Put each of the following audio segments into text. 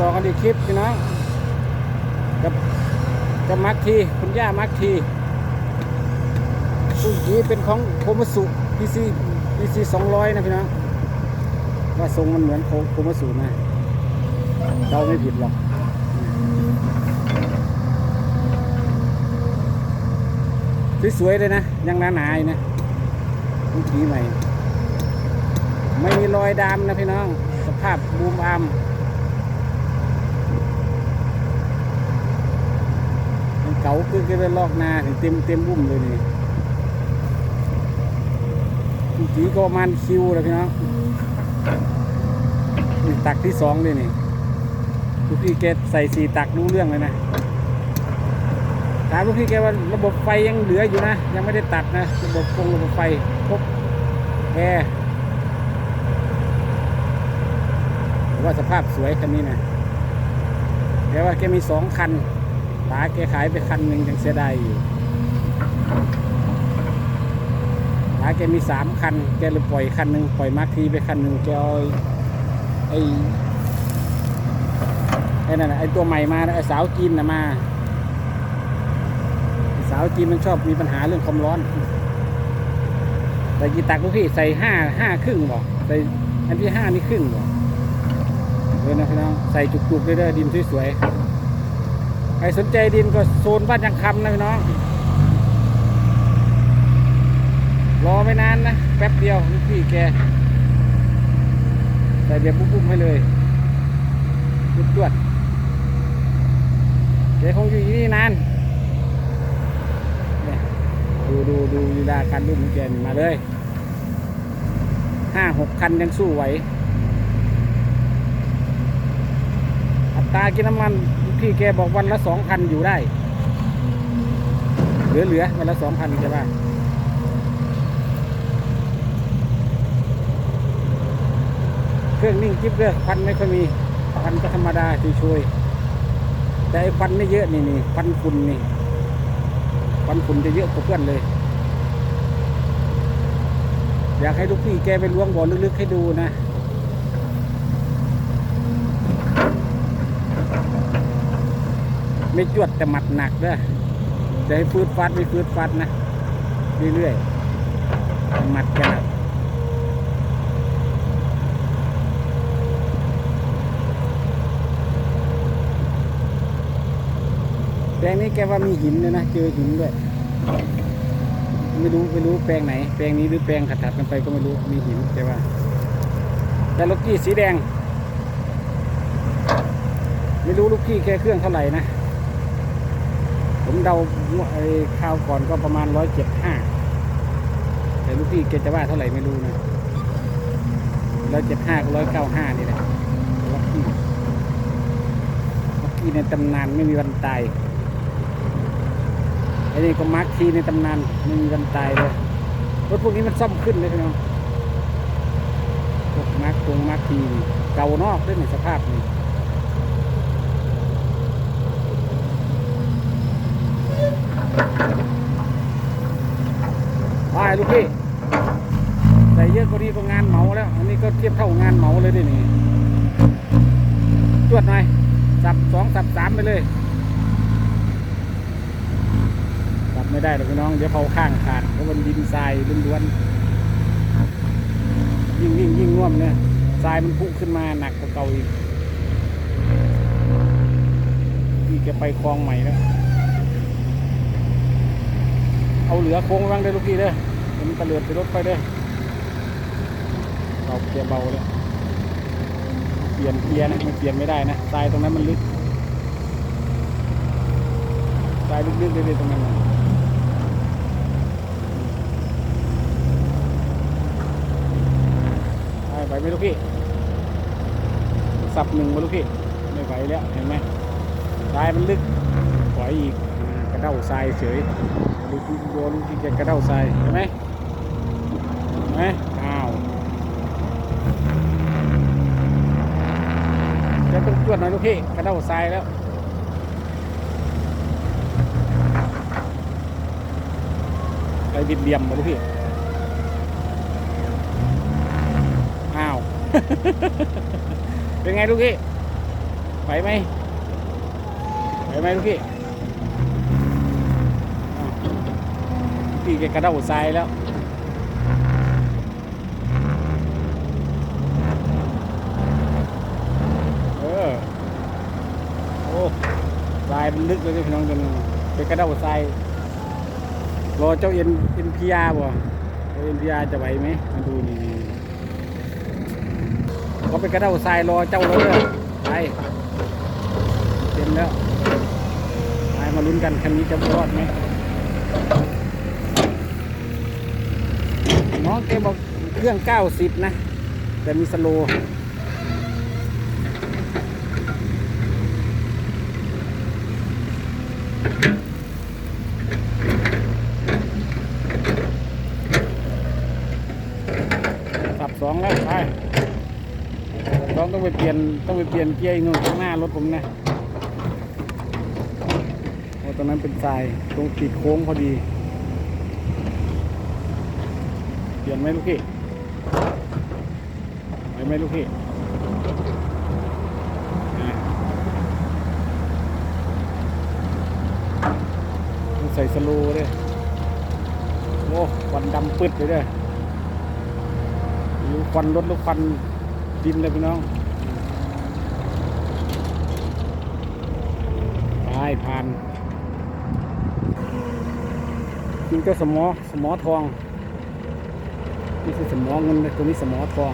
ต่อกันอีกคลิปพี่น้องกับกับมักทีคุณย่ามักทีผู้ยีเป็นของโคมสุพีซีพีซีสองร้อยนะพี่น้องว่าทรงมันเหมือนโคมสุนะเดาไม่ผิดหรอกสวยๆเลยนะ ยังหนาๆอยู่นะผู้ยีใหม่ ไม่มีรอยดำนะพี่น้อง สภาพบูมอามมัน เก่าคือก็ได้ลอกนาถึงเต็มเต็มบุ้มเลยนี่ทุกทีก็ประมาณคิวเลยพี่น้องนี่ตักที่สองเลยนี่ลูกพี่แกใส่สี่ตักรู้เรื่องเลยนะถามลูกพี่แกว่าระบบไฟยังเหลืออยู่นะ ยังไม่ได้ตัดนะ ระบบคงระบบไฟครบแอร์ว่าสภาพสวยคันนี้นะแกว่าแกมีสองคัน ป๋าแกขายไปคันหนึ่งยังเสียดายอยู่ป๋าแกมีสามคัน แกเลยปล่อยคันหนึ่งปล่อยมาร์คทีไปคันหนึ่งแกเอาไอ้ไอ้นั่นไอ้ตัวใหม่มาไอ้สาวจีนนะมา สาวจีนมันชอบมีปัญหาเรื่องความร้อนใส่กีตาร์ลูกพี่ใส่ห้าห้าครึ่งบ่ใส่อันที่ห้านี่ครึ่งบ่เออนะพี่น้องใส่จุกๆได้เลยดินสวยๆ ใครสนใจดินก็โซนบ้านยังคำนะพี่น้อง รอไม่นานนะ แป๊บเดียวลูกพี่แกใส่เบียร์ปุ้มๆให้เลยจวดแกคงอยู่ที่นี่นานดูดูดูลีลาการรุ่นของแกนี่มาเลยห้าหกคันยังสู้ไหวอัตรากินน้ำมัน พี่แกบอกวันละสองพันอยู่ได้ เหลือเหลือวันละสองพันใช่ป่ะเครื่องนิ่งจิ๊บเลยควันไม่ค่อยมีควันก็ธรรมดาช่วยๆแต่ไอ้ควันไม่เยอะนี่นี่ควันฝุ่นนี่ควันฝุ่นจะเยอะกว่าเพื่อนเลย อยากให้ลูกพี่แกไปล้วงบ่อลึกๆให้ดูนะ ไม่จวดแต่หมัดหนักเด้อจะให้ฟืดฟัดไม่ฟืดฟัดนะเรื่อยๆหมัดกันแปลงนี้แกว่ามีหินเลยนะเจอหินด้วยไม่รู้ไม่รู้แปลงไหน แปลงนี้หรือแปลงขัดๆกันไปก็ไม่รู้มีหินแกว่า แต่ลูกกี้สีแดง ไม่รู้ลูกกี้แกเครื่องเท่าไหร่นะ ผมเดาไอ้ข้าวก่อนก็ประมาณร้อยเจ็ดห้าแต่ลูกพี่แกจะว่าเท่าไหร่ไม่รู้นะร้อยเจ็ดห้าก็ร้อยเก้าห้านี่แหละล็อกกี้ล็อกกี้ในตำนานไม่มีวันตายไอ้นี่ก็มาร์คทีในตำนานไม่มีวันตายเลยรถพวกนี้มันซ่อมขึ้นเลยพี่น้องพวกมาร์คตรงมาร์คทีเก่านอกด้วยในสภาพนี่ ไปลูกพี่ใส่เยอะกว่านี้ก็งานเหมาแล้ว อันนี้ก็เทียบเท่างานเหมาเลยดินี่จวดหน่อยสับสองสับสามไปเลยสับไม่ได้หรอกพี่น้อง เดี๋ยวเขาข้างขาดเพราะมันดินทรายล้วนๆยิ่งยิ่งยิ่งง่วมเนี่ยทรายมันพุ่งขึ้นมาหนักกว่าเก่าอีกนี่แกไปคลองใหม่แล้ว เอาเหลือโค้งไว้บ้างได้อลูกพี่เด้อเดี๋ยมันตะเลือดไปรถไปเด้อเราเกียร์เบาแล้วเปลี่ยนเกียร์นะมันเปลี่ยนไม่ได้นะทรายตรงนั้นมันลึกทรายลึกๆเลยตรงนั้นนะไปไหมลูกพี่สับหนึ่งมาลูกพี่ไม่ไหวแล้วเห็นไหมทรายมันลึกปล่อยอีกกระเด้าทรายเฉย ดูดูดูลูกที่แกกระเด้าทรายเห็นไหมเห็นไหมอ้าวแกต้องจวดหน่อยลูกพี่กระเด้าทรายแล้วไปบิดเบี่ยมมาลูกพี่อ้าว เป็นไงลูกพี่ไหวไหมไหวไหมลูกพี่อ้าวลูก พี่แกกระเด้าทรายแล้ว เออ โอ้ทรายมันลึกเลยพี่น้องจนเป็นกระเด้าทรายรอเจ้าเอ็นเอ็นพีอาร์บ่เอ็นพีอาร์จะไหวไหมมาดูนี่นี่เขาเป็นกระเด้าทรายรอเจ้าเลยไปเต็มแล้วไปมาลุ้นกันคันนี้จะรอดไหม น้องแกบอกเครื่อง90นะ แต่มีสโลสับสองแล้วไปสองต้องไปเปลี่ยนต้องไปเปลี่ยนเกียร์อีกนู่นข้างหน้ารถผมนะโอ้ตรงนั้นเป็นทรายตรงติดโค้งพอดี เป ลี่ยนไหมลูกพี่ไหวไหมลูกพี่ใส่สโลว์ด้วยโอ้ควันดำปึ๊ดเลยเด้อรู้ควันรถหรือควันดินเลยพี่น้องไปผ่านนี่ก็สมอสมอทอง นี่คือสมอเงินตัวนี้สมอทอง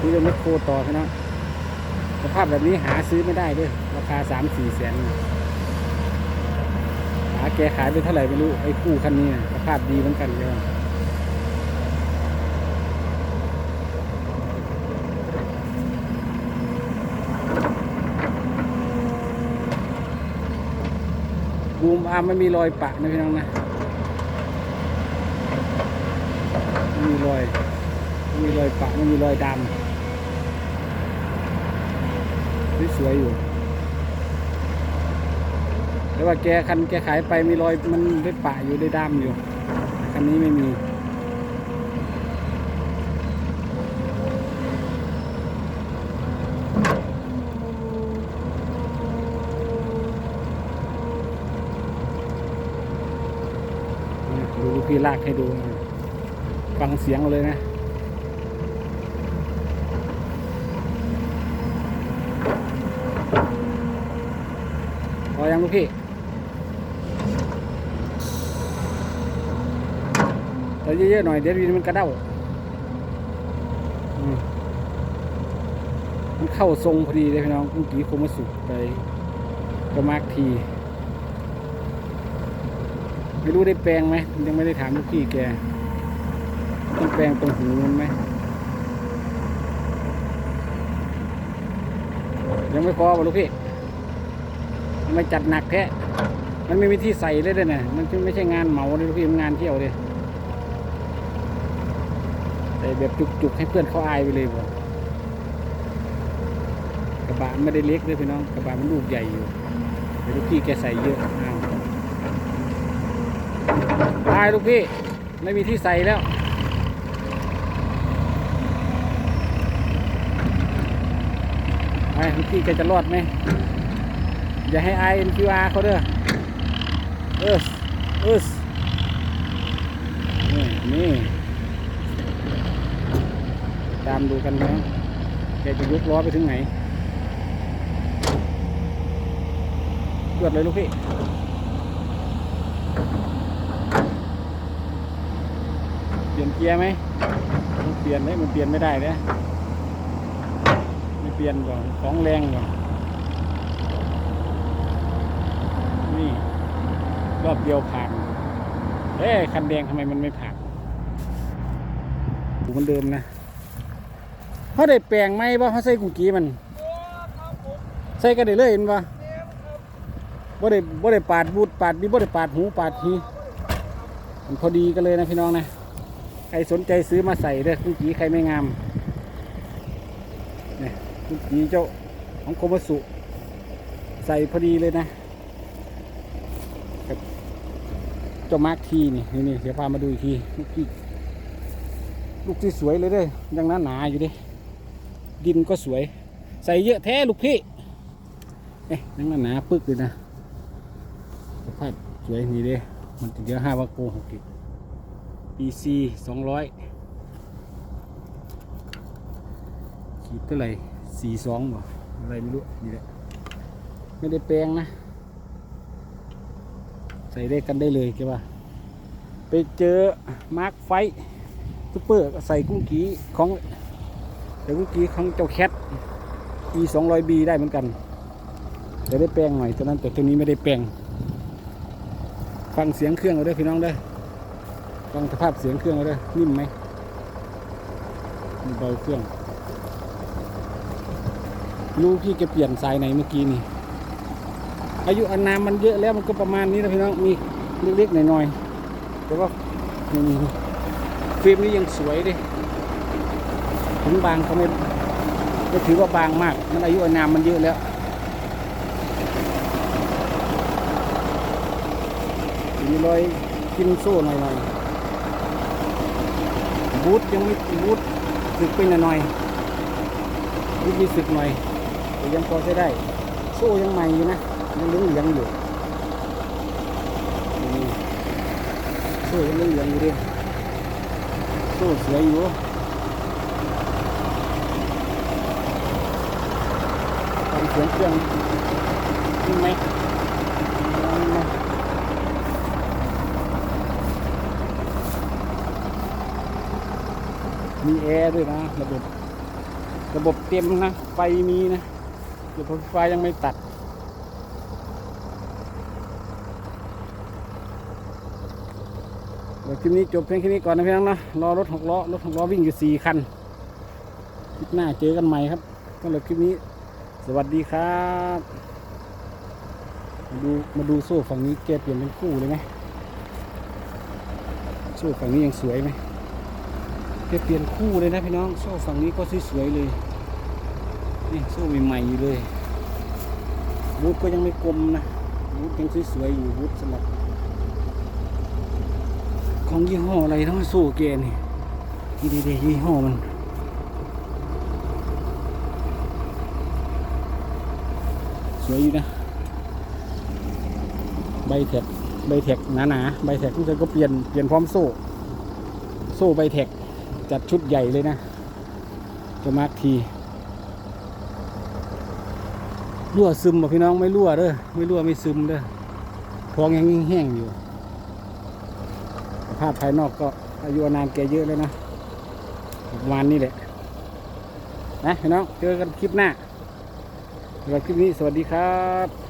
นี่เป็นแมคโครต่อพี่น้องสภาพแบบนี้หาซื้อไม่ได้ด้วยราคาสามสี่แสนหาแกขายไปเท่าไหร่ไม่รู้ไอ้คู่คันนี้สภาพดีเหมือนกันเลย อามไม่มีรอยปะนะพี่น้องนะไม่มีรอยไม่มีรอยปะไม่มีรอยดำสวยอยู่แต่ว่าแกคันแกขายไปมีรอยมันได้ปะอยู่ได้ดำอยู่คันนี้ไม่มี ดู พี่ลากให้ดูนะฟังเสียงเอาเลยนะพอยังลูกพี่แต่เยอะๆหน่อยเดี๋ยวดินมันกระเด้ามันเข้าทรงพอดีเลยพี่น้องเมื่อกี้คงมาสุกไปกระมากที ไม่รู้ได้แปลงไหมยังไม่ได้ถามลูกพี่แกต้องแปลงตรงหูมันไหมยังไม่พอป่ะลูกพี่ทำไมจัดหนักแท้มันไม่มีที่ใส่เลยเด้เนี่ยมันไม่ใช่งานเหมาเลยลูกพี่มันงานเที่ยวเลยใส่แบบจุกๆให้เพื่อนเขาอายไปเลยบ่กระบะไม่ได้เล็กเลยพี่น้องกระบะมันลูกใหญ่อยู่แต่ลูกพี่แกใส่เยอะอ้าว ตายลูกพี่ ไม่มีที่ใส่แล้วไอ้ลูกพี่แกจะรอดไหมอย่าให้ INQR เขาเด้อเออเออนี่นี่ ตามดูกันนะแกจะยกล้อไปถึงไหนเกิดเลยลูกพี่ ปลี่ยนเกียร์ไหมต้องเปลี่ยนเลยมันเปลี่ยนไม่ได้เลยไม่เปลี่ยนก่อนของแรงก่อนนี่รอบเดียวผ่านเอ๊ะคันแดงทำไมมันไม่ผ่านอยู่เหมือนเดิมนะเขาได้แปลงไหมบ่เขาใส่กุงกี้มันใส่กันได้เลยเห็นบ่บ่ได้บ่ได้ปาดบูดปาดบีบ่ได้ปาดหูปาดทีมันพอดีกันเลยนะพี่น้องนะ ใครสนใจซื้อมาใส่เด้อกุงกี้ใครไม่งามเนี่ยกุงกี้เจ้าของโคมาสุใส่พอดีเลยนะเจ้ามาร์คทีนี่นี่นี่เดี๋ยวพามาดูอีกทีเมื่อกี้ลูกที่สวยเลยเด้อยังหนาหนาอยู่ดิดินก็สวย ใส่เยอะแท้ลูกพี่เอ๊ะยังหนาหนาปึ๊กเลยนะสภาพสวยนี่เด้มันจะเยอะห้าวาโกหกกิ EC สองร้อยขีดเท่าไหร่สี่สองบ่อะไรไม่รู้นี่แหละไม่ได้แปลงนะ ใส่ได้กันได้เลยแกว่า ไปเจอมาร์คไฟซูเปอร์ใส่กุ้งกีของใส่กุ้งกีของเจ้าแคท e สองร้อยบีได้เหมือนกันแต่ได้แปลงหน่อยตัวนั้นแต่ตัวนี้ไม่ได้แปลงฟังเสียงเครื่องเอาเด้พี่น้องเด้อ ฟังสภาพเสียงเครื่องเอาเด้อนิ่มไหมเบาเครื่องรู้พี่แกเปลี่ยนสายไหนเมื่อกี้นี่ อายุอานามมันเยอะแล้วมันก็ประมาณนี้นะพี่น้องมีเล็กๆหน่อยๆแต่ว่าฟิล์มนี้ยังสวยดิถึงบางก็ไม่ไม่ถือว่าบางมาก มันอายุอานามมันเยอะแล้วมีรอยกินโซ่หน่อยๆ บูทยังไม่บูทสึกไปหน่อยบูทมีสึกหน่อยแต่ยังพอใช้ได้ โซ่ยังใหม่อยู่นะยังเหลืองเหลืองอยู่โซ่ยังเหลืองเหลืองอยู่ดิโซ่เสวยอยู่ทำเสียงเครื่องนี่ไหมนี่ไหม มีแอร์ด้วยนะระบบระบบเต็มนะ ไฟมีนะระบบไฟยังไม่ตัด เดี๋ยวคลิปนี้จบเพียงแค่นี้ก่อนนะพี่น้องนะรอรถหกล้อรถหกล้อวิ่งอยู่สี่คันคลิปหน้าเจอกันใหม่ครับสำหรับคลิปนี้ สวัสดีครับ มาดูมาดูโซ่ฝั่งนี้แกเปลี่ยนเป็นคู่เลยไหมโซ่ฝั่งนี้ยังสวยไหม แกเปลี่ยนคู่เลยนะพี่น้อง โซ่ฝั่งนี้ก็สวยๆเลย นี่โซ่ใหม่ๆอยู่เลยบูทก็ยังไม่กลมนะบูทยังสวยๆอยู่บูทสำหรับของยี่ห้ออะไรทั้งโซ่แกนี่นี่ดีๆยี่ห้อมันสวยอยู่นะ ใบแท็กใบแท็กหนาๆใบแท็กทุกคนก็เปลี่ยนเปลี่ยนพร้อมโซ่ โซ่ใบแท็ก จัดชุดใหญ่เลยนะจะมาร์กทีรั่วซึมบ่พี่น้องไม่รั่วเด้อไม่รั่วไม่ซึมเด้อทองยังแห้งอยู่ภาพภายนอกก็อายุอานแกเยอะแล้วนะประมาณนี้แหละนะพี่น้องเจอกันคลิปหน้าสำหรับคลิปนี้สวัสดีครับ